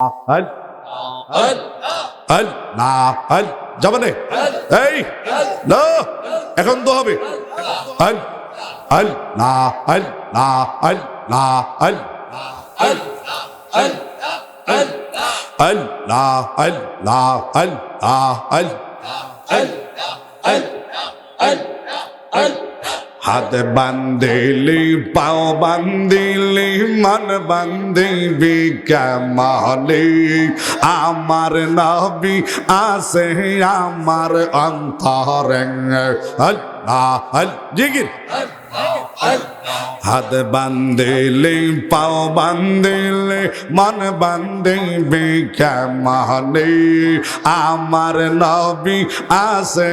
আল আল আল যাবে না। এই, না, এখন তো হবে। আল আল না আল না আল না আল আল না আল না আল না আল হাত বান্ধিলি পাও বান্ধিলি মন বান্ধিবি কেমলি? আমার নবী আসে আমার অন্তরে জিগির হাত বান্ধিলি, পাও বান্ধিলি, মন বান্ধিবি কেমলি আমার নবী আসে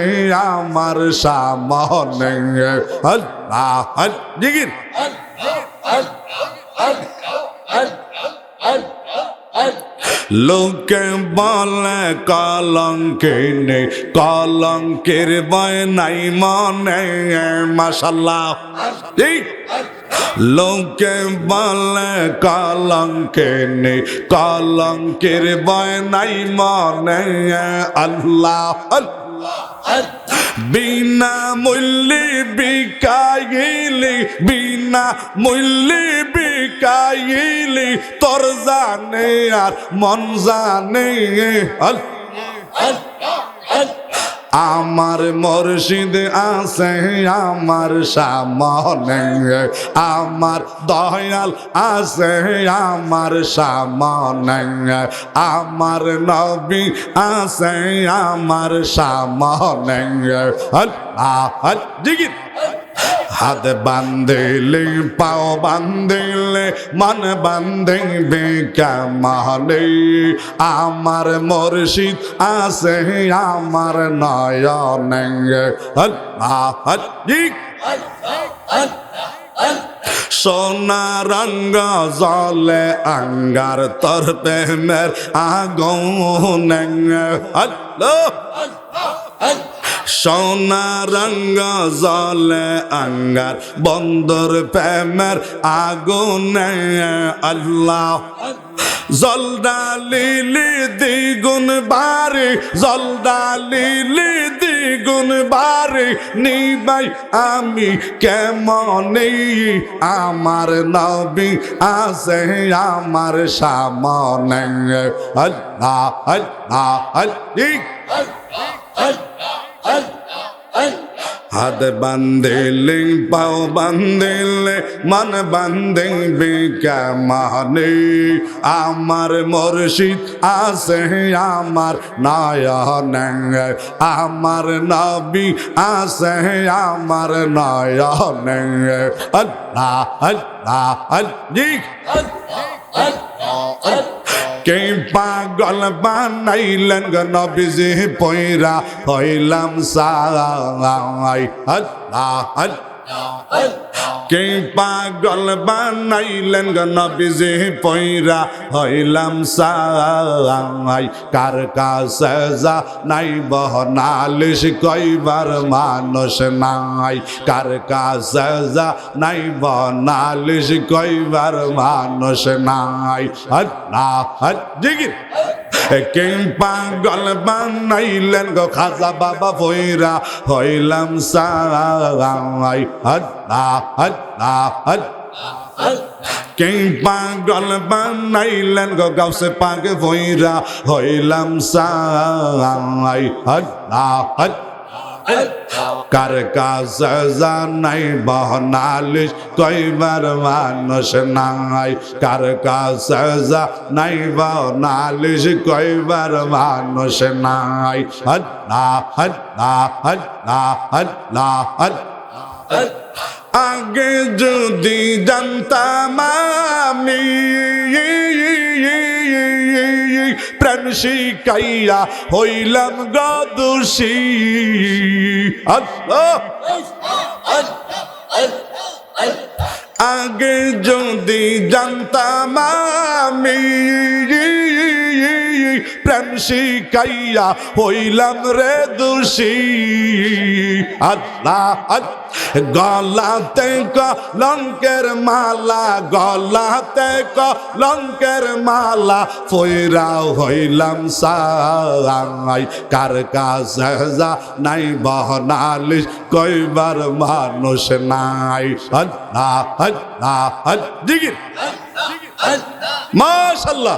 আমার সামনে। জিগির লোকে বলে কলঙ্কে নেই কলঙ্কের বয় নাই মনে। মাসাল্লাহ এই লোকে বলে কলঙ্কে নেই, কলঙ্কের নাই মনে। আল্লাহ আল্লাহ। বিনা মূল্যে বিকাইলি বিনা মূল্যে বিকাইলি তোর জানে আর মন জানে। আল আমার মর্জিদ আছে, আমার সামনে, আমার দয়াল আছে, আমার সামনে, আমার নবী আছে, আমার সামনে। আল্লাহ জিগির হাত বান্ধিলে, পাও বান্ধিলে, মন বান্ধিবে কামালে। আমার মুর্শিদ আছে, আমার নয়নে। সোনা রঙ্গ জলে আঙ্গার তোর প্রেমের আগুন। আল্লাহ সোনা রঙ্গ জলে আঙ্গার, বন্দর প্রেমের আগুন আল্লাহ। জলডালিলি দ্বিগুণ বারে জলডালিলি দ্বিগুণ বারে নিবাই আমি কেমনে আমার নবী আছে আমার সামনে। আল্লাহ আল্লাহ আল্লাহ। হাত বান্ধিলে, পাও বান্ধিলে, মন বান্ধিবে কামানে? আমার মুর্শিদ আছে, আমার নয়ন, আমার নবী আছে, আমার নয়ন। আল্লাহ আল্লাহ আল্লাহ কে পাগল বানাইলেন নবীজি পয়রা হইলাম সাই আল্লাহ। কে পাগল বানাইলেন নবীজি পয়রা হইলাম সাই। কার কাছে যা নাই বহনালিশ কইবার মানুষ নাই। কার কাছে যা নাই বহনালিশ কইবার মানুষ নাই। আল্লাহ জিগির। কে পাগল বানাইলেন গো খাজা বাবা ভৈরা? হইলাম সাই আল্লাহ আল্লাহ আল্লাহ পাগল বানাইলেন গো গাউসে পাগে ভৈরা? হইলাম সাই আল্লাহ আল্লাহ কার কাছে জানাই, বহনালিশ কইবার মানুষ নাই। কার কাছে জানাই, বহনালিশ কইবার মানুষ নাই। আল্লাহ আল্লাহ আল্লাহ আল্লাহ আল্লাহ আগে যদি জানতাম আমি প্রাণ শিকাইয়া হইলাম গদুষী আগে যদি জানতাম আমি প্রেম শিখাইয়া হইলাম রে দোষী। আল্লাহ। গলাতে কলঙ্কের মালা গলাতে কলঙ্কের মালা ফইরা হইলাম সাই কার কাছে নাই বহনালিস কইবার মানুষ নাই আল্লাহ আল্লাহ আল্লাহ দিগির মাশাল্লাহ